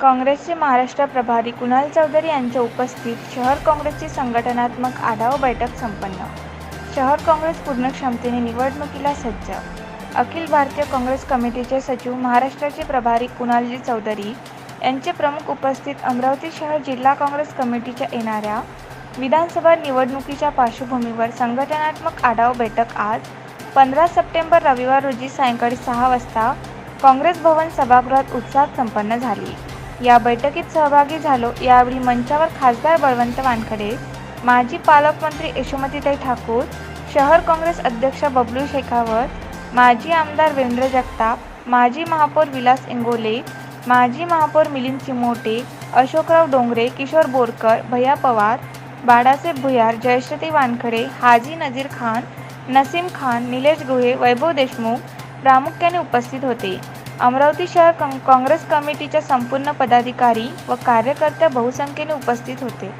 काँग्रेसचे महाराष्ट्र प्रभारी कुणाल चौधरी यांच्या उपस्थित शहर काँग्रेसची संघटनात्मक आढावा बैठक संपन्न. शहर काँग्रेस पूर्ण क्षमतेने निवडणुकीला सज्ज. अखिल भारतीय काँग्रेस कमिटीचे सचिव महाराष्ट्राचे प्रभारी कुणालजी चौधरी यांचे प्रमुख उपस्थित अमरावती शहर जिल्हा काँग्रेस कमिटीच्या येणाऱ्या विधानसभा निवडणुकीच्या पार्श्वभूमीवर संघटनात्मक आढावा बैठक आज पंधरा सप्टेंबर रविवार रोजी सायंकाळी सहा वाजता काँग्रेस भवन सभागृहात उत्साहात संपन्न झाली. या बैठकीत सहभागी झालो. यावेळी मंचावर खासदार बळवंत वानखडे माजी पालकमंत्री यशोमतीताई ठाकूर शहर काँग्रेस अध्यक्ष बबलू शेखावत माजी आमदार वेंद्र जगताप माजी महापौर विलास इंगोले माजी महापौर मिलिंद चिमोटे अशोकराव डोंगरे किशोर बोरकर भैया पवार बाळासाहेब भुयार जयश्रती वानखडे हाजी नजीर खान नसीम खान निलेश गुहे वैभव देशमुख प्रामुख्याने उपस्थित होते. अमरावती शहर काँग्रेस कमिटीच्या संपूर्ण पदाधिकारी व कार्यकर्ते बहुसंख्येने उपस्थित होते.